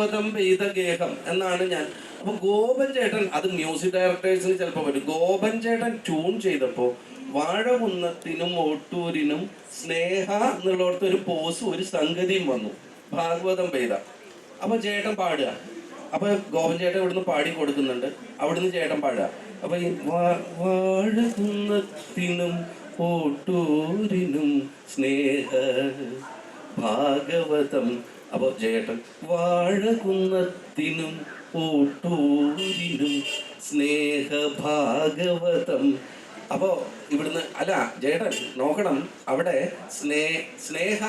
ഭാഗവതം പെയ്ത ഗേഹം എന്നാണ് ഞാൻ. അപ്പൊ ഗോപൻ ചേട്ടൻ അത് മ്യൂസിക് ഡയറക്ടേഴ്സിന് ചിലപ്പോൾ വരും. ഗോപൻ ചേട്ടൻ ട്യൂൺ ചെയ്തപ്പോ വാഴകുന്നത്തിനും ഓട്ടൂരിനും സ്നേഹ എന്നുള്ളടത്ത് ഒരു പോസും ഒരു സംഗതിയും വന്നു. ഭാഗവതം പെയ്ത അപ്പൊ ചേട്ടൻ പാടുക. അപ്പൊ ഗോപൻ ചേട്ടൻ ഇവിടുന്ന് പാടി കൊടുക്കുന്നുണ്ട്. അവിടുന്ന് ചേട്ടൻ പാടുക. അപ്പൊ ഈ വാഴകുന്നത്തിനും ഓട്ടൂരിനും സ്നേഹ ഭാഗവതം. അപ്പൊ ജയേട്ടൻ വാഴകുന്നത്തിനും സ്നേഹ ഭാഗവതം അപ്പോ ഇവിടുന്ന് അല്ല ജേട്ടൻ നോക്കണം അവിടെ സ്നേ സ്നേഹ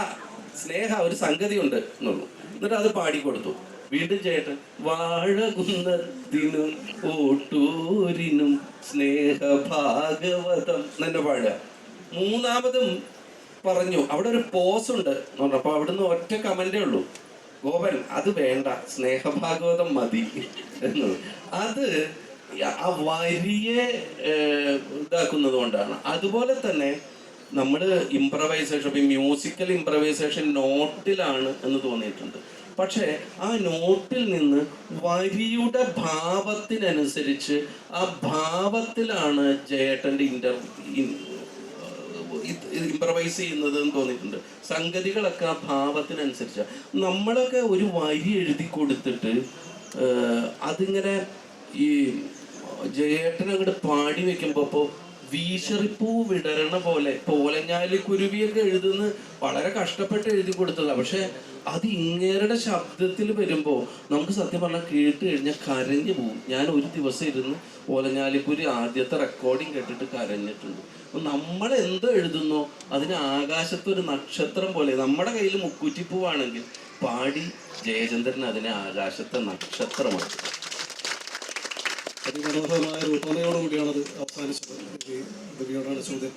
സ്നേഹ ഒരു സംഗതി ഉണ്ട് എന്നുള്ളു. എന്നിട്ട് അത് പാടിക്കൊടുത്തു. വീണ്ടും ചേട്ടൻ വാഴകുന്നത്തിനും ഓട്ടൂരിനും സ്നേഹ ഭാഗവതം എന്നെ പാടുക? മൂന്നാമതും പറഞ്ഞു. അവിടെ ഒരു പോസ് ഉണ്ട് എന്ന് പറഞ്ഞു. അപ്പൊ അവിടുന്ന് ഒറ്റ കമന്റേ ഉള്ളൂ. ഗോപൻ അത് വേണ്ട. സ്നേഹഭാഗവതം മതി. എന്ന്. അത് ആ വരിയെ ഇതാക്കുന്നത് കൊണ്ടാണ്. അതുപോലെ തന്നെ നമ്മൾ ഇംപ്രവൈസേഷൻ ഇപ്പം മ്യൂസിക്കൽ ഇംപ്രവൈസേഷൻ നോട്ടിലാണ് എന്ന് തോന്നിയിട്ടുണ്ട്. പക്ഷേ ആ നോട്ടിൽ നിന്ന് വരിയുടെ ഭാവത്തിനനുസരിച്ച് ആ ഭാവത്തിലാണ് ജയേട്ടന്റെ ഇന്റർ ഇംപ്രവൈസ് ചെയ്യുന്നത് എന്ന് തോന്നിയിട്ടുണ്ട്. സംഗതികളൊക്കെ ആ ഭാവത്തിനനുസരിച്ചാണ് നമ്മളൊക്കെ ഒരു വരി എഴുതി കൊടുത്തിട്ട് അതിങ്ങനെ ഈ ജയേട്ടൻ അങ്ങോട്ട് പാടി വെക്കുമ്പോ ഇപ്പോ വീശറിപ്പൂ വിടരണ പോലെ പോലഞ്ഞാലി കുരുവിയൊക്കെ എഴുതുന്ന വളരെ കഷ്ടപ്പെട്ട് എഴുതി കൊടുത്തതാണ് പക്ഷെ അത് ഇങ്ങേരുടെ ശബ്ദത്തിൽ വരുമ്പോൾ നമുക്ക് സത്യം പറഞ്ഞാൽ കേട്ട് കഴിഞ്ഞാൽ കരഞ്ഞു പോകും. ഞാൻ ഒരു ദിവസം ഇരുന്ന് ഓലഞ്ഞാലിക്കുരി ആദ്യത്തെ റെക്കോർഡിങ് കേട്ടിട്ട് കരഞ്ഞിട്ടുണ്ട്. അപ്പൊ നമ്മൾ എന്തോ എഴുതുന്നോ അതിന് ആകാശത്തൊരു നക്ഷത്രം പോലെ നമ്മുടെ കയ്യിൽ മുക്കൂറ്റിപ്പൂവാണെങ്കിൽ പാടി ജയചന്ദ്രൻ അതിനെ ആകാശത്തെ നക്ഷത്രമാണ് അതിമനോഹരമായ രൂപതയോടുകൂടിയാണത് അവസാനിച്ചത്. ദിവ്യോടാണ് ചോദ്യം.